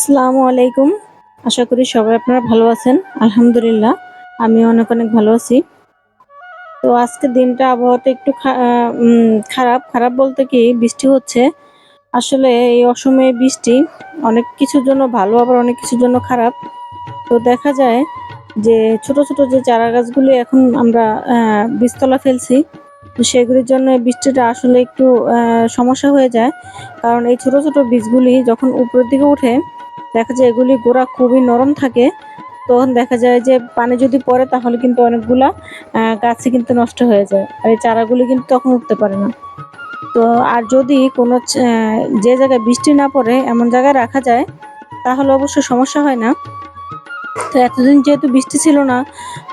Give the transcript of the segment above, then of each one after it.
আসসালামু আলাইকুম। আশা করি সবাই আপনারা ভালো আছেন। আলহামদুলিল্লাহ আমি অনেক অনেক ভালো আছি। তো আজকে দিনটা আবহাওয়াটা একটু খারাপ। খারাপ বলতে কি, বৃষ্টি হচ্ছে। আসলে এই অসময়ে বৃষ্টি অনেক কিছুর জন্য ভালো, আবার অনেক কিছুর জন্য খারাপ। তো দেখা যায় যে ছোট ছোট যে চারা গাছগুলি এখন আমরা বীজতলা ফেলছি সেগুলির জন্য বৃষ্টিটা আসলে একটু সমস্যা হয়ে যায়। কারণ এই ছোট ছোট বীজগুলি যখন উপরের দিকে ওঠে দেখা যায় এগুলি গোড়া খুবই নরম থাকে। তখন দেখা যায় যে পানি যদি পড়ে তাহলে কিন্তু অনেকগুলা গাছে কিন্তু নষ্ট হয়ে যায়। আর এই চারাগুলি কিন্তু তখন উঠতে পারে না। তো আর যদি কোনো যে জায়গায় বৃষ্টি না পড়ে এমন জায়গায় রাখা যায়, তাহলে অবশ্য সমস্যা হয় না। তো এতদিন যেহেতু বৃষ্টি ছিল না,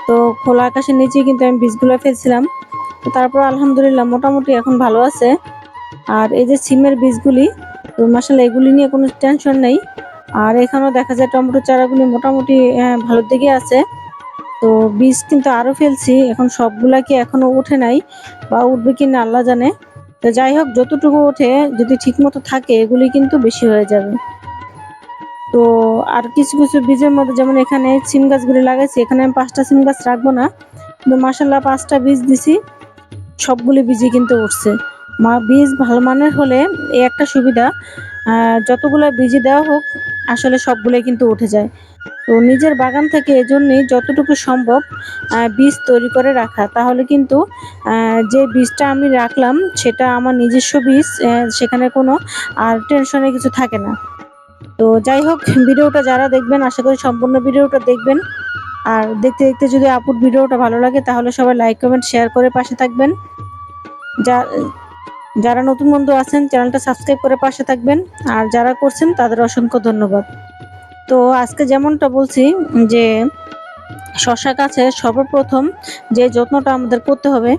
তো খোলা আকাশের নিচে কিন্তু আমি বীজগুলো ফেলছিলাম। তো তারপর আলহামদুলিল্লাহ মোটামুটি এখন ভালো আছে। আর এই যে সিমের বীজগুলি, তো মাসাল্লাহ এগুলি নিয়ে কোনো টেনশন নেই। আর এখানেও দেখা যায় টমেটো চারাগুলি মোটামুটি আহ, ভালোর দিকে আছে। তো বীজ কিন্তু আরও ফেলছি এখন সবগুলা কি এখনও উঠে নাই বা উঠবে কি না আল্লাহ জানে। তো যাই হোক যতটুকু ওঠে যদি ঠিক মতো থাকে এগুলি কিন্তু বেশি হয়ে যাবে। তো আর কিছু কিছু বীজের মধ্যে যেমন এখানে সিম গাছগুলি লাগাইছি এখানে আমি পাঁচটা সিম গাছ রাখব না। কিন্তু মাসাল্লাহ পাঁচটা বীজ দিছি সবগুলি বীজই কিন্তু উঠছে। মা বীজ ভালো মানের হলে এই একটা সুবিধা যতগুলো বীজই দেওয়া হোক, আসলে সবগুলোই কিন্তু উঠে যায়। তো নিজের বাগান থেকে এজন্যই যতটুকু সম্ভব বীজ তৈরি করে রাখা। তাহলে কিন্তু যে বীজটা আমি রাখলাম, সেটা আমার নিজস্ব বীজ সেখানে কোনো আর টেনশনে কিছু থাকে না। তো যাই হোক, ভিডিওটা যারা দেখবেন, আশা করি সম্পূর্ণ ভিডিওটা দেখবেন। আর দেখতে দেখতে যদি আপুর ভিডিওটা ভালো লাগে, তাহলে সবাই লাইক কমেন্ট শেয়ার করে পাশে থাকবেন। যা যারা নতুন বন্ধু আছেন, চ্যানেলটা সাবস্ক্রাইব করে পাশে থাকবেন। আর যারা করছেন, তাদের অসংখ্য ধন্যবাদ। তো আজকে যেমনটা বলছি, যে শশা গাছে সর্বপ্রথম যে যত্নটা আমাদের করতে হবে,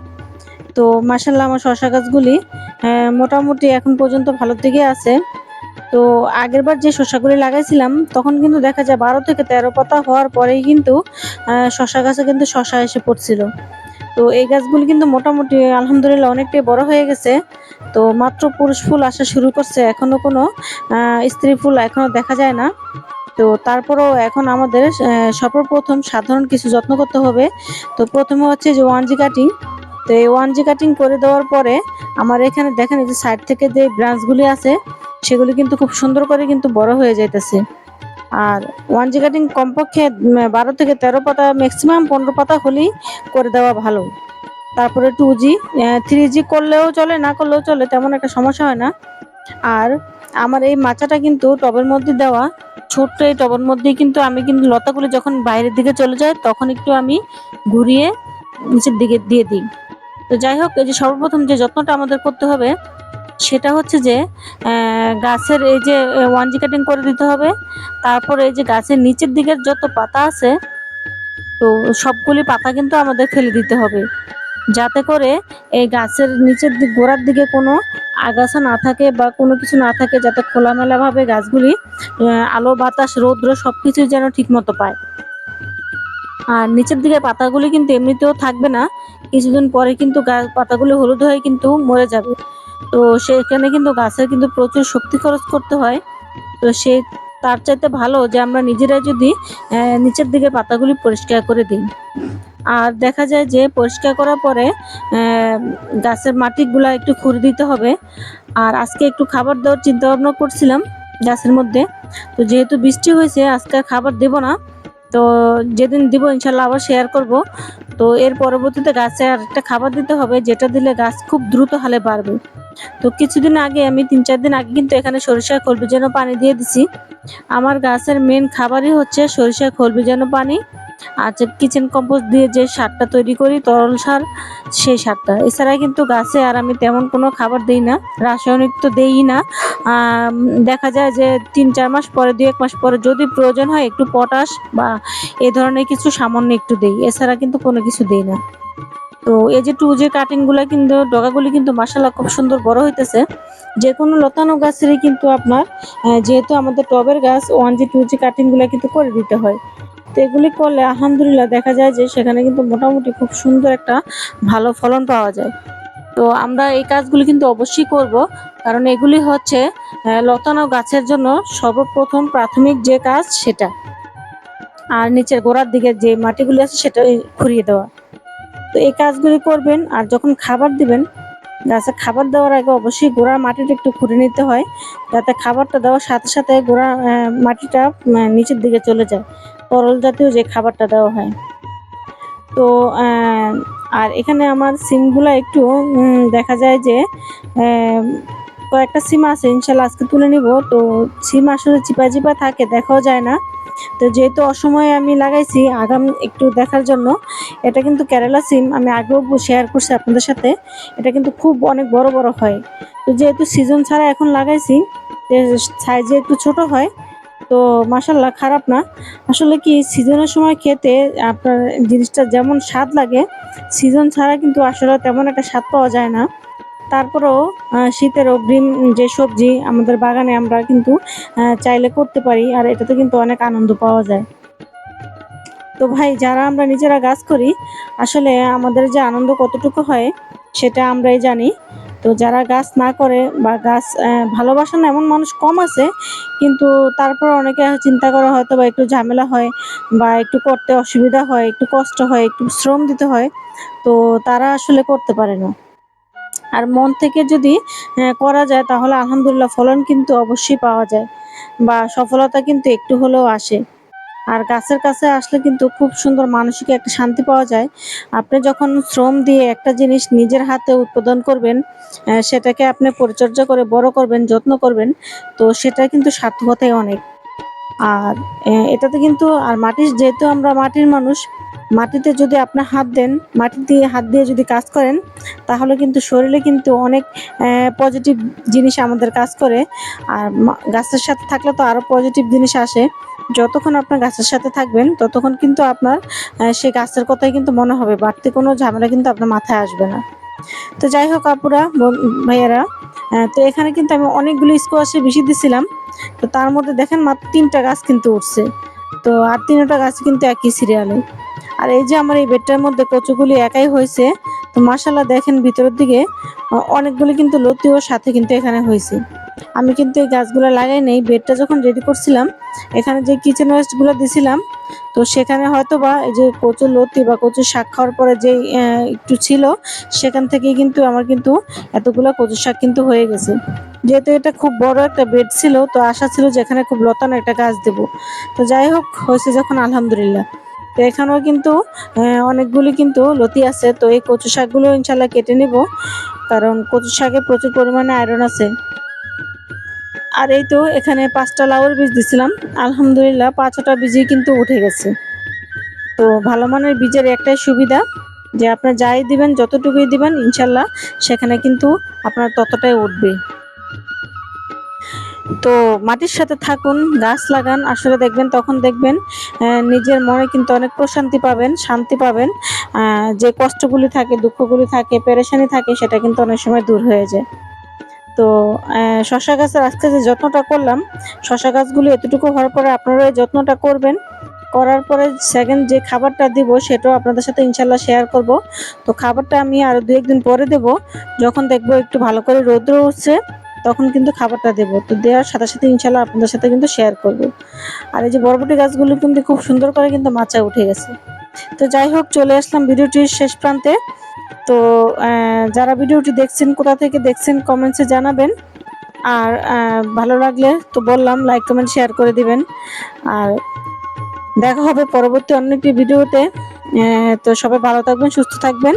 তো মাসাল্লাহ আমার শশা গাছগুলি মোটামুটি এখন পর্যন্ত ভালোর দিকে আছে। তো আগেরবার যে শশাগুলি লাগাইছিলাম, তখন কিন্তু দেখা যায় বারো থেকে তেরো পাতা হওয়ার পরেই কিন্তু শশা গাছে কিন্তু শশা এসে পড়ছিল। তো এই গাছগুলি কিন্তু মোটামুটি, আলহামদুলিল্লাহ, অনেকটাই বড় হয়ে গেছে। তো মাত্র পুরুষ ফুল আসা শুরু করছে। এখনও কোনো স্ত্রী ফুল এখনও দেখা যায় না। তো তারপরেও এখন আমাদের সর্বপ্রথম সাধারণ কিছু যত্ন করতে হবে। তো প্রথমে হচ্ছে যে ওয়ান জি কাটিং। তো এই ওয়ান জি কাটিং করে দেওয়ার পরে আমার এখানে দেখেন এই যে সাইড থেকে যে ব্রাঞ্চগুলি আছে, সেগুলি কিন্তু খুব সুন্দর করে কিন্তু বড় হয়ে যাইতেছে। আর ওয়ান জি কাটিং কমপক্ষে বারো থেকে তেরো পাতা ম্যাক্সিমাম পনেরো পাতা হলেই করে দেওয়া ভালো। তারপরে টু জি থ্রি জি করলেও চলে, না করলেও চলে, তেমন একটা সমস্যা হয় না। আর আমার এই মাচাটা কিন্তু টবের মধ্যে দেওয়া, ছোট্ট এই টবের মধ্যেই কিন্তু আমি কিন্তু লতাগুলি যখন বাইরের দিকে চলে যায়, তখন একটু আমি ঘুরিয়ে নিচের দিকে দিয়ে দিই। তো যাই হোক, এই যে সর্বপ্রথম যে যত্নটা আমাদের করতে হবে সেটা হচ্ছে যে গাছের এই যে ওয়ান জি কাটিং করে দিতে হবে। তারপর এই যে গাছের নিচের দিকের যত পাতা আছে, তো সবগুলি পাতা কিন্তু আমাদের ফেলে দিতে হবে। যাতে করে এই গাছের নিচের দিক, গোড়ার দিকে কোনো আগাছা না থাকে বা কোনো কিছু না থাকে, যাতে খোলামেলাভাবে গাছগুলি আলো, বাতাস, রৌদ্র সব কিছুই যেন ঠিক মতো পায়। আর নিচের দিকে পাতাগুলি কিন্তু এমনিতেও থাকবে না। কিছুদিন পরে কিন্তু গাছ পাতাগুলি হলুদ হয়ে কিন্তু মরে যাবে। তো সেখানে কিন্তু গাছের কিন্তু প্রচুর শক্তি খরচ করতে হয়। তো সে তার চাইতে ভালো যে আমরা নিজেরাই যদি নিচের দিকে পাতাগুলি পরিষ্কার করে দিই। আর দেখা যায় যে পরিষ্কার করার পরে গাছের মাটিগুলা একটু খুঁড়ে দিতে হবে। আর আজকে একটু খাবার দেওয়ার চিন্তা ভাবনা করছিলাম গাছের মধ্যে। তো যেহেতু বৃষ্টি হয়েছে, আজকে খাবার দেব না। তো যেদিন দিব ইনশাল্লাহ আবার শেয়ার করব। তো এর পরবর্তীতে গাছে আর একটা খাবার দিতে হবে, যেটা দিলে গাছ খুব দ্রুত হালে বাড়বে। তো কিছুদিন আগে, আমি তিন চার দিন আগে কিন্তু এখানে সরিষা খোল যেন পানি দিয়ে দিছি। আমার গাছের মেন খাবারই হচ্ছে সরিষা খোল যেন পানি। আর কিচেন কম্পোস্ট দিয়ে যে সারটা তৈরি করি, তরল সার, সেই সারটা। এছাড়া কিন্তু গাছে আর আমি তেমন কোনো খাবার দিই না, রাসায়নিক তো দেই না। দেখা যায় যে তিন চার মাস পরে দুই এক মাস পরে যদি প্রয়োজন হয় একটু পটাশ বা এ ধরনের কিছু সামান্য একটু দেই। এছাড়া কিন্তু কোনো কিছু দেই না। তো এই যে টু যে কাটিংগুলা কিন্তু, ডগাগুলি কিন্তু মাসাল্লাহ খুব সুন্দর বড় হইতেছে। যে কোনো লতানো গাছেরই কিন্তু আপনার যেহেতু আমাদের টবের গাছ ওয়ান জি টু জি কাটিংগুলা কিন্তু করে দিতে হয়। তো এগুলি করলে আলহামদুলিল্লাহ দেখা যায় যে সেখানে কিন্তু মোটামুটি খুব সুন্দর একটা ভালো ফলন পাওয়া যায়। তো আমরা এই কাজগুলি কিন্তু অবশ্যই করব, কারণ এগুলি হচ্ছে লতানো গাছের জন্য সর্বপ্রথম প্রাথমিক যে কাজ সেটা। আর নিচের গোড়ার দিকে যে মাটিগুলি আছে সেটা খুঁড়িয়ে দেওয়া। তো এই কাজগুলি করবেন আর যখন খাবার দিবেন, গাছে খাবার দেওয়ার আগে অবশ্যই গোড়ার মাটিটা একটু খুঁড়ে নিতে হয়, যাতে খাবারটা দেওয়ার সাথে সাথে গোড়া মাটিটা নিচের দিকে চলে যায়, তরল জাতীয় যে খাবারটা দেওয়া হয়। তো আর এখানে আমার সিমগুলো একটু দেখা যায় যে কয়েকটা সিম আছে, ইনশাল্লাহ আজকে তুলে নিব। তো সিম আসলে চিপা চিপা থাকে, দেখাও যায় না। তো যেহেতু অসময়ে আমি লাগাইছি, আগাম একটু দেখার জন্য, এটা কিন্তু কেরালা সিম আমি আগেও শেয়ার করছি আপনাদের সাথে। এটা কিন্তু খুব অনেক বড় বড় হয়। তো যেহেতু সিজন ছাড়া এখন লাগাইছি সাইজে একটু ছোট হয়, তো মাসাল্লাহ খারাপ না। আসলে কি সিজনের সময় খেতে আপনার জিনিসটা যেমন স্বাদ লাগে সিজন ছাড়া কিন্তু আসলে তেমন একটা স্বাদ পাওয়া যায় না। তারপরেও শীতের অগ্রিম যে সবজি আমাদের বাগানে আমরা কিন্তু চাইলে করতে পারি, আর এটাতে কিন্তু অনেক আনন্দ পাওয়া যায়। তো ভাই, যারা আমরা নিজেরা গাছ করি, আসলে আমাদের যে আনন্দ কতটুকু হয়, সেটা আমরাই জানি। তো যারা গাছ না করে বা গাছ ভালোবাসে না, এমন মানুষ কম আছে, কিন্তু তারপর অনেকে চিন্তা করে হয়তো বা একটু ঝামেলা হয়, বা একটু করতে অসুবিধা হয়, একটু কষ্ট হয়, একটু শ্রম দিতে হয়, তো তারা আসলে করতে পারে না। আর মন থেকে যদি করা যায় তাহলে আলহামদুলিল্লাহ ফলন কিন্তু অবশ্যই পাওয়া যায় বা সফলতা কিন্তু একটু হলেও আসে। আর গাছের কাছে আসলে কিন্তু খুব সুন্দর মানসিক একটা শান্তি পাওয়া যায়। আপনি যখন শ্রম দিয়ে একটা জিনিস নিজের হাতে উৎপাদন করবেন সেটাকে আপনি পরিচর্যা করে বড় করবেন, যত্ন করবেন, তো সেটা কিন্তু সার্থকতাই অনেক। আর এটাতে কিন্তু, আর মাটির, যেহেতু আমরা মাটির মানুষ মাটিতে যদি আপনার হাত দেন, মাটি দিয়ে হাত দিয়ে যদি কাজ করেন, তাহলে কিন্তু শরীরে কিন্তু অনেক পজিটিভ জিনিস আমাদের কাজ করে। আর গাছের সাথে থাকলে তো আরও পজিটিভ জিনিস আসে। যতক্ষণ আপনার গাছের সাথে থাকবেন, ততক্ষণ কিন্তু আপনার সেই গাছের কথাই কিন্তু মনে হবে। বাড়তি কোনো ঝামেলা কিন্তু আপনার মাথায় আসবে না। তো যাই হোক আপুরা ভাইয়ারা তো এখানে কিন্তু আমি অনেকগুলো স্কোয়াশে বেশি দিছিলাম। তো তার মধ্যে দেখেন মাত্র তিনটা গাছ কিন্তু উঠছে। তো আর তিনটা গাছ কিন্তু একই সিরিয়ালে আর এই যে আমার এই বেডটার মধ্যে কচুগুলি একাই হয়েছে, তো মাসাল্লাহ দেখেন ভিতরের দিকে অনেকগুলি কিন্তু লতিও সাথে কিন্তু এখানে হয়েছে। আমি কিন্তু এই গাছগুলো লাগাই নেই, বেডটা যখন রেডি করছিলাম, এখানে যে কিচেন ওয়েস্টগুলো দিছিলাম, তো সেখানে হয়তো বা এই যে কচুর লতি বা কচুর শাক খাওয়ার পরে যে একটু ছিল, সেখান থেকেই কিন্তু আমার কিন্তু এতগুলো কচু শাক কিন্তু হয়ে গেছে। যেহেতু এটা খুব বড় একটা বেড ছিল, তো আশা ছিল যে এখানে খুব লতানো একটা গাছ দেব। তো যাই হোক, হয়েছে যখন আলহামদুলিল্লাহ। তো এখানেও কিন্তু অনেকগুলি কিন্তু লতি আছে। তো এই কচু শাকগুলো ইনশাল্লাহ কেটে নিব, কারণ কচু শাকে প্রচুর পরিমাণে আয়রন আছে। আর এই তো এখানে পাঁচটা লাউর বীজ দিছিলাম। আলহামদুলিল্লাহ পাঁচটা বীজই কিন্তু উঠে গেছে। তো ভালো মানের বীজের একটাই সুবিধা, যে আপনার যাই দিবেন, যতটুকুই দিবেন, ইনশাল্লাহ সেখানে কিন্তু আপনার ততটাই উঠবে তো মাটির সাথে থাকুন, গাছ লাগান, আসলে দেখবেন, তখন দেখবেন নিজের মনে কিন্তু অনেক প্রশান্তি পাবেন, শান্তি পাবেন। যে কষ্টগুলি থাকে, দুঃখগুলি থাকে, পেরেশানি থাকে, সেটা কিন্তু অনেক সময় দূর হয়ে যায়। তো শশা গাছের আজকে যে যত্নটা করলাম, শশা গাছগুলো এতটুকু হওয়ার পরে আপনারা যত্নটা করবেন। করার পরে সেকেন্ড যে খাবারটা দিব, সেটাও আপনাদের সাথে ইনশাল্লাহ শেয়ার করব। তো খাবারটা আমি আরও দু একদিন পরে দেব, যখন দেখব একটু ভালো করে রৌদ্র উঠছে। তখন কিন্তু খাবারটা দেবো। তো দেওয়ার সাথে সাথে ইনশাল্লাহ আপনাদের সাথে কিন্তু শেয়ার করব। আর এই যে বরবটি গাছগুলো কিন্তু খুব সুন্দর করে কিন্তু মাচা উঠে গেছে। তো যাই হোক, চলে আসলাম ভিডিওটির শেষ প্রান্তে। তো যারা ভিডিওটি দেখছেন, কোথা থেকে দেখছেন কমেন্টসে জানাবেন। আর ভালো লাগলে তো বললাম লাইক কমেন্ট শেয়ার করে দিবেন। আর দেখা হবে পরবর্তী অন্য একটি ভিডিওতে। তো সবাই ভালো থাকবেন, সুস্থ থাকবেন।